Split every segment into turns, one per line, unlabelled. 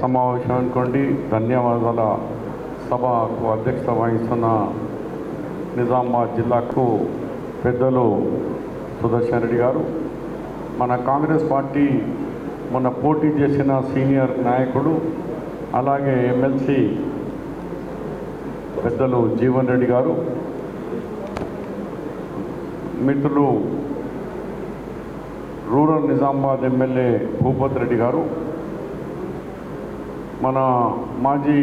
సమావేశం అనుకోండి. ధన్యవాదాల సభకు అధ్యక్షత వహిస్తున్న నిజామాబాద్ జిల్లాకు పెద్దలు సుదర్శన్ రెడ్డి గారు. మన కాంగ్రెస్ పార్టీ మొన్న పోటీ చేసిన సీనియర్ నాయకుడు అలాగే ఎమ్మెల్సీ పెద్దలు జీవన్ రెడ్డి గారు. మిత్రులు రూరల్ నిజామాబాద్ ఎమ్మెల్యే భూపత్ రెడ్డి గారు. మన మాజీ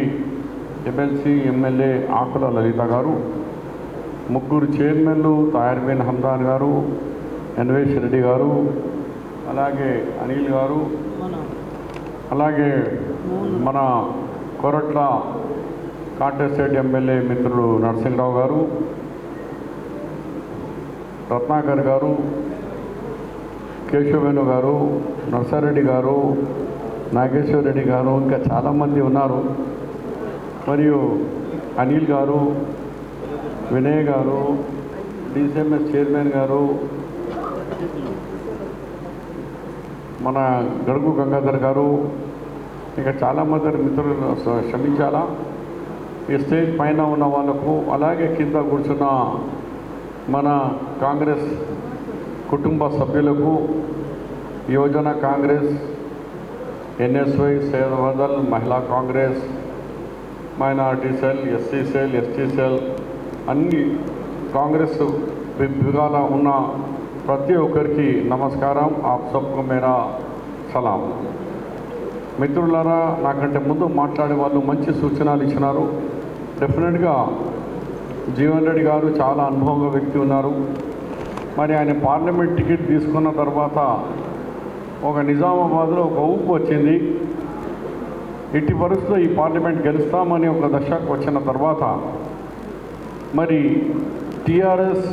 ఎమ్మెల్సీ ఎమ్మెల్యే ఆకుల లలిత గారు ముగ్గురు చైర్మన్లు తాయర్బీన్ హందాన్ గారు ఎన్వేష్ రెడ్డి గారు అలాగే అనిల్ గారు అలాగే మన కొరట్ల కాంటెస్టేట్ ఎమ్మెల్యే మిత్రులు నరసింహరావు గారు రత్నాకర్ గారు కేశవేణు గారు నర్సారెడ్డి గారు నాగేశ్వర రెడ్డి గారు ఇంకా చాలామంది ఉన్నారు. మరియు అనిల్ గారు వినయ్ గారు డిసిఎంఎస్ చైర్మన్ గారు మన గడుగు గంగాధర్ గారు ఇంకా చాలామంది మిత్రులు క్షమించాలా ఈ స్టేజ్ పైన ఉన్న వాళ్ళకు అలాగే కింద కూర్చున్న మన కాంగ్రెస్ కుటుంబ సభ్యులకు Yojana Congress NSUI Sevadal Mahila Congress minority cell SC cell ST cell అన్ని కాంగ్రెస్ విభాగాల ఉన్న ప్రతి ఒక్కరికి నమస్కారం ఆప్ సబ్కు మేరా సలాం. మిత్రులారా నాకంటే ముందు మాట్లాడే వాళ్ళు మంచి సూచనలు ఇచ్చినారు. డెఫినెట్గా జీవన్ రెడ్డి గారు చాలా అనుభవంగా వ్యక్తి ఉన్నారు. మరి ఆయన పార్లమెంట్ టికెట్ తీసుకున్న తర్వాత ఒక నిజామాబాద్లో ఒక ఊపు వచ్చింది. ఇట్టి పరిస్థితుల్లో ఈ పార్లమెంట్ గెలుస్తామని ఒక దశకు వచ్చిన తర్వాత మరి టీఆర్ఎస్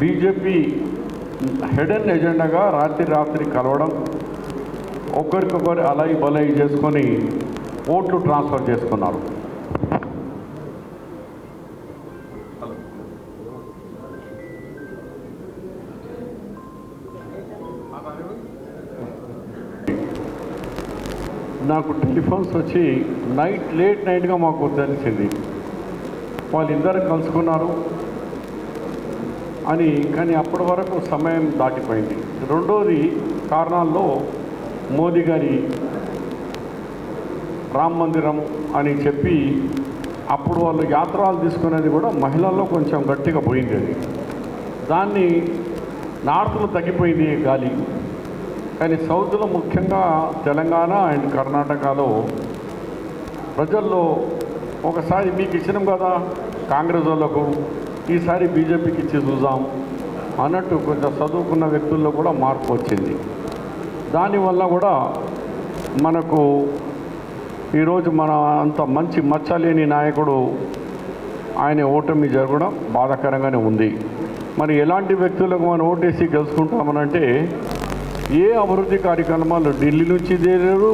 బీజేపీ హెడెన్ ఎజెండాగా రాత్రి రాత్రి కలవడం ఒకరికొకరు అలై బలై చేసుకొని ఓట్లు ట్రాన్స్ఫర్ చేసుకున్నారు. నాకు టెలిఫోన్స్ వచ్చి నైట్ లేట్ నైట్గా మాకు తెలిసింది. వాళ్ళిద్దరు కలుసుకున్నారు. అని కానీ అప్పటి వరకు సమయం దాటిపోయింది. రెండోది కారణాల్లో మోదీ గారి రామ్ మందిరం అని చెప్పి అప్పుడు వాళ్ళు యాత్రలు తీసుకునేది కూడా మహిళల్లో కొంచెం గట్టిగా పోయింది అది. దాన్ని నార్త్లో తగ్గిపోయింది గాలి. కానీ సౌత్లో ముఖ్యంగా తెలంగాణ అండ్ కర్ణాటకలో ప్రజల్లో ఒకసారి మీకు ఇచ్చినాం కదా కాంగ్రెస్ వాళ్ళకు ఈసారి బీజేపీకి ఇచ్చి చూద్దాం అన్నట్టు కొంచెం చదువుకున్న వ్యక్తుల్లో కూడా మార్పు వచ్చింది. దానివల్ల కూడా మనకు ఈరోజు మన అంత మంచి మచ్చలేని నాయకుడు ఆయన ఓటమి జరగడం బాధాకరంగానే ఉంది. మరి ఎలాంటి వ్యక్తులకు మనం ఓటేసి గెలుచుకుంటామనంటే ఏ అభివృద్ధి కార్యక్రమాలు ఢిల్లీ నుంచి చేయరు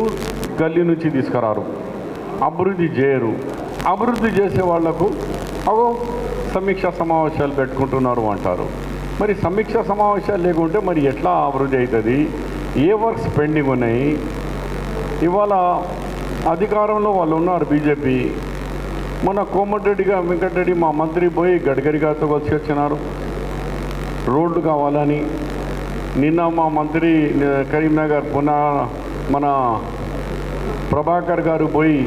గల్లీ నుంచి తీసుకురారు? అభివృద్ధి చేయరు. అభివృద్ధి చేసే వాళ్ళకు అగో సమీక్ష సమావేశాలు పెట్టుకుంటున్నారు అంటారు. మరి సమీక్ష సమావేశాలు లేకుంటే మరి ఎట్లా అభివృద్ధి అవుతుంది? ఏ వర్క్స్ పెండింగ్ ఉన్నాయి? ఇవాళ అధికారంలో వాళ్ళు ఉన్నారు బీజేపీ. మొన్న కోమటిరెడ్డిగా వెంకటరెడ్డి మా మంత్రి పోయి గడ్కరీ గారితో కలిసి వచ్చినారు. రోడ్లు కావాలని నిన్న మా మంత్రి కరీంనగర్ పునః మన ప్రభాకర్ గారు పోయి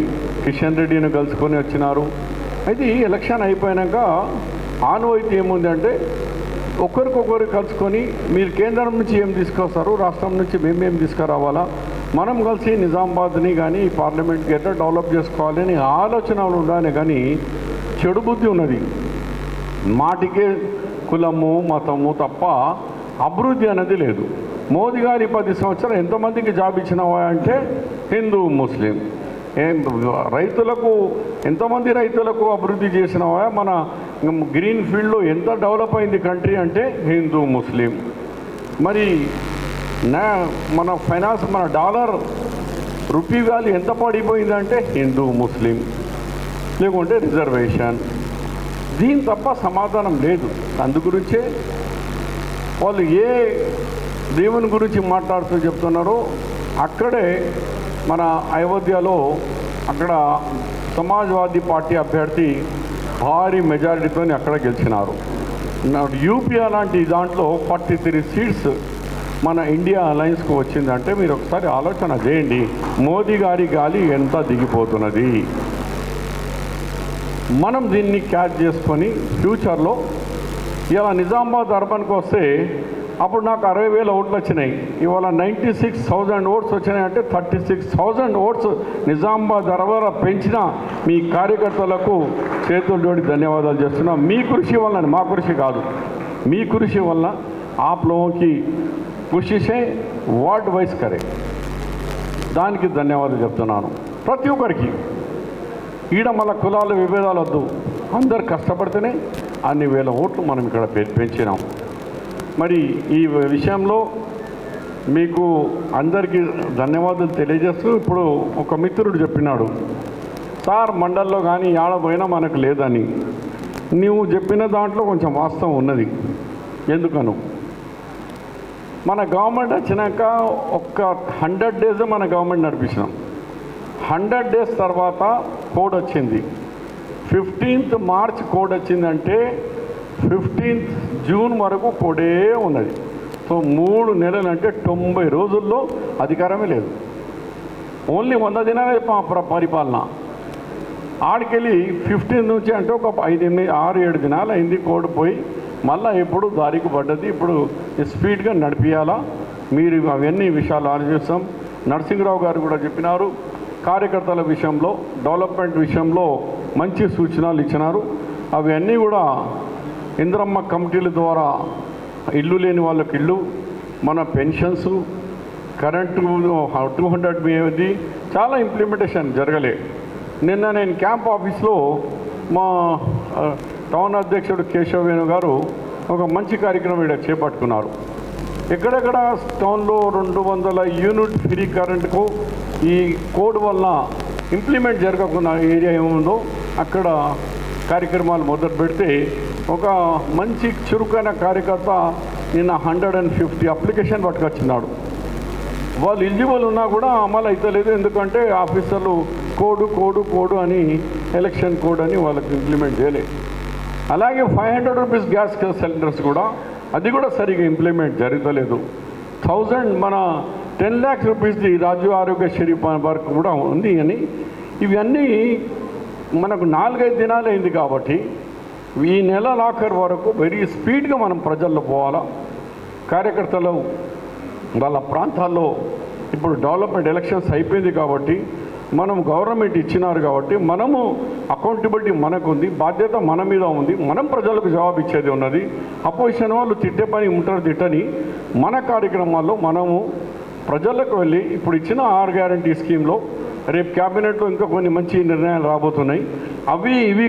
కిషన్ రెడ్డిని కలుసుకొని వచ్చినారు. అయితే ఈ ఎలక్షన్ అయిపోయాక ఆనవాయితీ ఏముందంటే ఒకరికొకరు కలుసుకొని మీరు కేంద్రం నుంచి ఏం తీసుకొస్తారు రాష్ట్రం నుంచి మేమేం తీసుకురావాలా? మనం కలిసి నిజామాబాద్ని కానీ పార్లమెంట్కి ఎట్లా డెవలప్ చేసుకోవాలని ఆలోచనలు ఉండాలి కానీ చెడు బుద్ధి ఉన్నది. మాటికే కులము మతము తప్ప అభివృద్ధి అనేది లేదు. మోదీ గారి పది సంవత్సరాలు ఎంతమందికి జాబ్ ఇచ్చినవా అంటే హిందూ ముస్లిం. ఏం రైతులకు ఎంతమంది రైతులకు అభివృద్ధి చేసినవా? మన గ్రీన్ ఫీల్డ్లో ఎంత డెవలప్ అయింది కంట్రీ అంటే హిందూ ముస్లిం. మరి నా మన ఫైనాన్స్ మన డాలర్ రూపీ వాల్యూ ఎంత పడిపోయిందంటే హిందూ ముస్లిం. లేకుంటే రిజర్వేషన్. దీని తప్ప సమాధానం లేదు. అందు గురించే వాళ్ళు ఏ దేవుని గురించి మాట్లాడుతూ చెప్తున్నారో అక్కడే మన అయోధ్యలో అక్కడ సమాజ్వాదీ పార్టీ అభ్యర్థి భారీ మెజారిటీతో అక్కడ గెలిచినారు. నా- యూపీ అలాంటి దాంట్లో ఫార్టీ త్రీ సీట్స్ మన ఇండియా అలయన్స్కు వచ్చిందంటే మీరు ఒకసారి ఆలోచన చేయండి. మోదీ గారి గాలి ఎంత దిగిపోతున్నది? మనం దీన్ని క్యాచ్ చేసుకొని ఫ్యూచర్లో ఇలా నిజామాబాద్ అర్బన్కి వస్తే అప్పుడు నాకు అరవై వేల ఓట్లు వచ్చినాయి. ఇవాళ నైంటీ సిక్స్ థౌజండ్ ఓట్స్ వచ్చినాయి అంటే thirty six thousand votes Nizamabad అరవర పెంచిన మీ కార్యకర్తలకు చేతులు జోడి ధన్యవాదాలు చేస్తున్నాం. మీ కృషి వల్ల మా కృషి కాదు. మీ కృషి వల్ల ఆప్లోకి కృషిసే వార్డ్ వైస్ కరే. దానికి ధన్యవాదాలు చెప్తున్నాను. ప్రతి ఒక్కరికి. ఈడ మళ్ళీ కులాల విభేదాలు వద్దు. అందరు కష్టపడితేనే అన్ని వేల ఓట్లు మనం ఇక్కడ పె- పెంచినాం. మరి ఈ విషయంలో మీకు అందరికీ ధన్యవాదాలు తెలియజేస్తూ ఇప్పుడు ఒక మిత్రుడు చెప్పినాడు సార్ మండల్లో కానీ ఆడపోయినా మనకు లేదని. నువ్వు చెప్పిన దాంట్లో కొంచెం వాస్తవం ఉన్నది. ఎందుకను? మన గవర్నమెంట్ వచ్చినాక ఒక్క హండ్రెడ్ డేస్ మన గవర్నమెంట్ నడిపించినాం హండ్రెడ్ డేస్ తర్వాత కోడ్ వచ్చింది. ఫిఫ్టీన్త్ మార్చ్ కోడ్ వచ్చిందంటే ఫిఫ్టీన్త్ జూన్ వరకు కోడే ఉన్నది. సో మూడు నెలలు అంటే తొంభై రోజుల్లో అధికారమే లేదు. ఓన్లీ వంద దినాలే ప- పరిపాలన. ఆడికెళ్ళి ఫిఫ్టీన్ నుంచి అంటే ఒక ఐదు ఎనిమిది ఆరు ఏడు దినాలు అయింది కోడ్ పోయి మళ్ళీ ఎప్పుడు దారికి పడ్డది ఇప్పుడు స్పీడ్గా నడిపియాలా? మీరు అవన్నీ విషయాలు ఆలోచిస్తాం. నరసింహరావు గారు కూడా చెప్పినారు కార్యకర్తల విషయంలో డెవలప్మెంట్ విషయంలో మంచి సూచనలు ఇచ్చినారు. అవన్నీ కూడా ఇంద్రమ్మ కమిటీల ద్వారా ఇల్లు లేని వాళ్ళకి ఇల్లు మన పెన్షన్స్ కరెంటు టూ హండ్రెడ్ మీది చాలా ఇంప్లిమెంటేషన్ జరగలే. నిన్న నేను క్యాంప్ ఆఫీస్లో మా టౌన్ అధ్యక్షుడు కేశవేణు గారు ఒక మంచి కార్యక్రమం ఇక్కడ చేపట్టుకున్నారు. ఎక్కడెక్కడ టౌన్లో రెండు వందల యూనిట్ ఫ్రీ కరెంటుకు ఈ కోడ్ వల్ల ఇంప్లిమెంట్ జరగకున్న ఏరియా ఏముందో అక్కడ కార్యక్రమాలు మొదలు పెడితే ఒక మంచి చురుకైన కార్యకర్త నిన్న హండ్రెడ్ అండ్ ఫిఫ్టీ అప్లికేషన్ పట్టుకొచ్చినాడు వాళ్ళు ఎలిజిబుల్ ఉన్నా కూడా అమలు అవుతలేదు ఎందుకంటే ఆఫీసర్లు కోడు కోడు కోడు అని ఎలక్షన్ కోడ్ అని వాళ్ళకి ఇంప్లిమెంట్ చేయలేదు. అలాగే five hundred rupees gas cylinders కూడా అది కూడా సరిగా ఇంప్లిమెంట్ జరగలేదు. థౌజండ్ మన టెన్ ల్యాక్స్ రూపీస్ది ఆరోగ్య ఆరోగ్యశ్రీ వరకు కూడా ఉంది అని. ఇవన్నీ మనకు నాలుగైదు దినాలు అయింది కాబట్టి ఈ నెల లాకర్ వరకు వెరీ స్పీడ్గా మనం ప్రజల్లో పోవాలా. కార్యకర్తలు వాళ్ళ ప్రాంతాల్లో ఇప్పుడు డెవలప్మెంట్ ఎలక్షన్స్ అయిపోయింది కాబట్టి మనం గవర్నమెంట్ ఇచ్చినారు కాబట్టి మనము అకౌంటబిలిటీ మనకు ఉంది బాధ్యత మన మీద ఉంది మనం ప్రజలకు జవాబు ఇచ్చేది ఉన్నది. అపోజిషన్ వాళ్ళు తిట్టే పని ఉంటారు తిట్టని. మన కార్యక్రమాల్లో మనము ప్రజలకు వెళ్ళి ఇప్పుడు ఇచ్చిన ఆర్ గ్యారంటీ స్కీమ్లో రేపు క్యాబినెట్లో ఇంకా కొన్ని మంచి నిర్ణయాలు రాబోతున్నాయి అవి ఇవి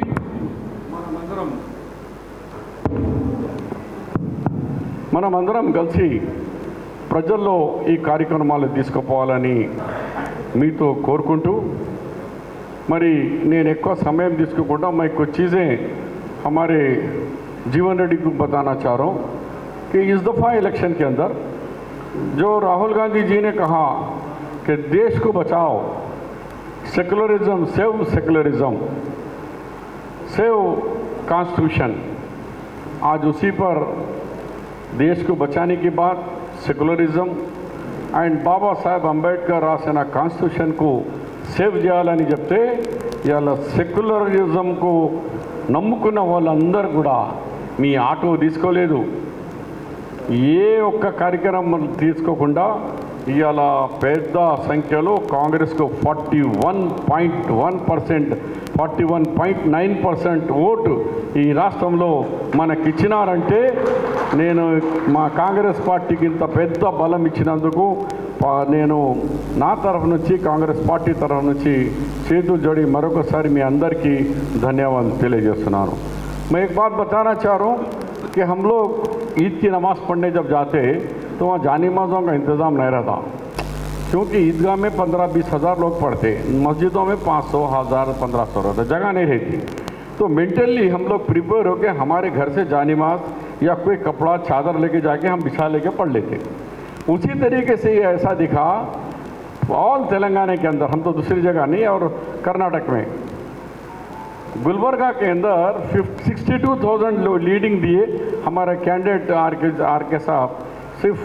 మనమందరం మనమందరం కలిసి ప్రజల్లో ఈ కార్యక్రమాలు తీసుకుపోవాలని మీతో కోరుకుంటూ మరి నేను ఎక్కువ సమయం తీసుకోకుండా मैं कुछ चीज़ें हमारे जीवन रेड्डी को बताना चाह रहा हूँ कि इस दफ़ा इलेक्शन के अंदर जो राहुल गांधी जी ने कहा कि देश को बचाओ secularism save secularism save constitution आज उसी पर देश को बचाने की बात సెక్యులరిజం అండ్ బాబాసాహెబ్ అంబేద్కర్ రాసిన కాన్స్టిట్యూషన్కు సేవ్ చేయాలని చెప్తే ఇవాళ సెక్యులరిజంకు నమ్ముకున్న వాళ్ళందరూ కూడా మీ ఆటో తీసుకోలేదు ఏ ఒక్క కార్యక్రమం తీసుకోకుండా ఇవాళ పెద్ద సంఖ్యలో కాంగ్రెస్కు forty one point one percent forty one point nine percent vote ఈ రాష్ట్రంలో మనకిచ్చినారంటే నేను మా కాంగ్రెస్ పార్టీకి ఇంత పెద్ద బలం ఇచ్చినందుకు పా- నేను నా తరఫు నుంచి కాంగ్రెస్ పార్టీ తరఫు నుంచి చేతులు జోడి మరొకసారి మీ అందరికీ ధన్యవాదాలు తెలియజేస్తున్నాను मैं एक बात बताना चाह रहा हूँ कि हम लोग ईद की नमाज़ पढ़ने जब जाते तो वहाँ जानी नमाज़ों का इंतज़ाम नहीं रहता। क्योंकि ईदगाह में पंद्रह बीस हज़ार लोग पढ़ते, मस्जिदों में पाँच सौ, हज़ार, पंद्रह सौ रहता, जगह नहीं रहती। तो मेंटली हम लोग प्रिपेयर होकर हमारे घर से जानीमाज या कोई कपड़ा, चादर लेके जाके हम बिछा लेके पढ़ लेते। उसी तरीके से ये ऐसा दिखा ऑल तेलंगाना के अंदर, हम तो दूसरी जगह नहीं, और कर्नाटक में। गुलबर्गा के अंदर सिक्सटी टू थाउज़ेंड लोग लीडिंग दिए हमारे कैंडिडेट आर के आर के साहब। सिर्फ़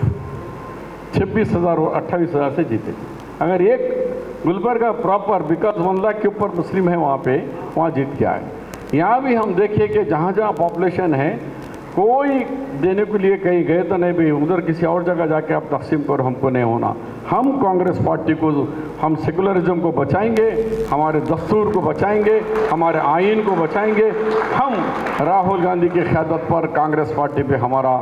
छब्बीस हज़ार और अट्ठाईस हज़ार से जीते। अगर एक Gulbarga proper because one lakh के ऊपर मुस्लिम है वहाँ पे, वहाँ जीत के आए। यहाँ भी हम देखिए कि जहाँ जहाँ पॉपुलेशन है कोई देने के लिए कहीं गए तो नहीं भाई उधर किसी और जगह जाके आप तकसीम करो, हमको नहीं होना। हम कांग्रेस पार्टी को, हम सेकुलरिज्म को बचाएँगे, हमारे दस्तूर को बचाएँगे, हमारे आइन को बचाएँगे। हम राहुल गांधी की क़्यादत पर कांग्रेस पार्टी पे हमारा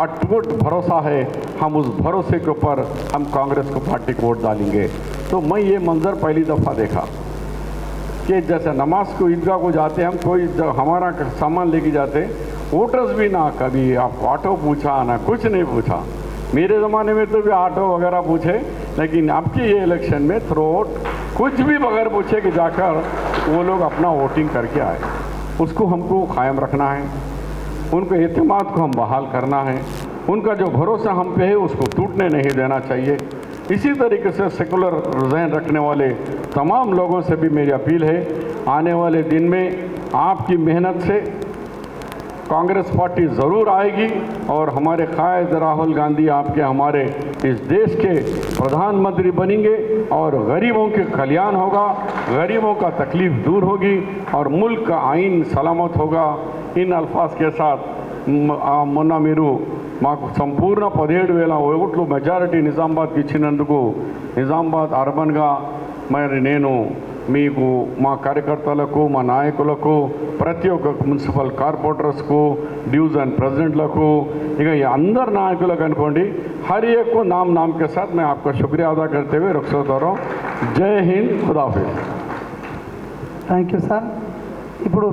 अटूट भरोसा है, हम उस भरोसे के ऊपर हम कांग्रेस को पार्टी को वोट डालेंगे। तो मैं ये मंजर पहली दफ़ा देखा कि जैसे नमाज़ को ईदगाह को जाते हम कोई हमारा सामान लेके जाते वोटर्स भी ना कभी। आप ऑटो पूछा ना कुछ नहीं पूछा। मेरे ज़माने में तो भी ऑटो वगैरह पूछे, लेकिन अब की ये इलेक्शन में थ्रो कुछ भी बगैर पूछे कि जाकर वो लोग अपना वोटिंग करके आए। उसको हमको कायम रखना है। उनको एतमाद को हम बहाल करना है। उनका जो भरोसा हम पे है, उसको टूटने नहीं देना चाहिए। इसी तरीके से सेकुलर जहन रखने वाले तमाम लोगों से भी मेरी अपील है, आने वाले दिन में आपकी मेहनत से कांग्रेस पार्टी ज़रूर आएगी और हमारे कायद राहुल गांधी आपके हमारे इस देश के प्रधानमंत्री बनेंगे और गरीबों के कल्याण होगा गरीबों का तकलीफ दूर होगी और मुल्क का आइन सलामत होगा इन अल्फाज के साथ మ- ఆ మొన్న మీరు మాకు సంపూర్ణ పదిహేడు వేల ఓట్లు మెజారిటీ నిజామాబాద్కి ఇచ్చినందుకు నిజామాబాద్ అర్బన్గా మరి నేను మీకు మా కార్యకర్తలకు మా నాయకులకు ప్రతి ఒక్క మున్సిపల్ కార్పొరేటర్స్కు డ్యూస్ అండ్ ప్రెసిడెంట్లకు ఇక అందరు నాయకులకు అనుకోండి హరి ఎక్కువ నామ్ నామ్ సార్ మేము ఆప్కా శుక్రియా అదా కడితే హువే జై హింద్ ఖుదాఫిజ్
థ్యాంక్ యూ సార్ ఇప్పుడు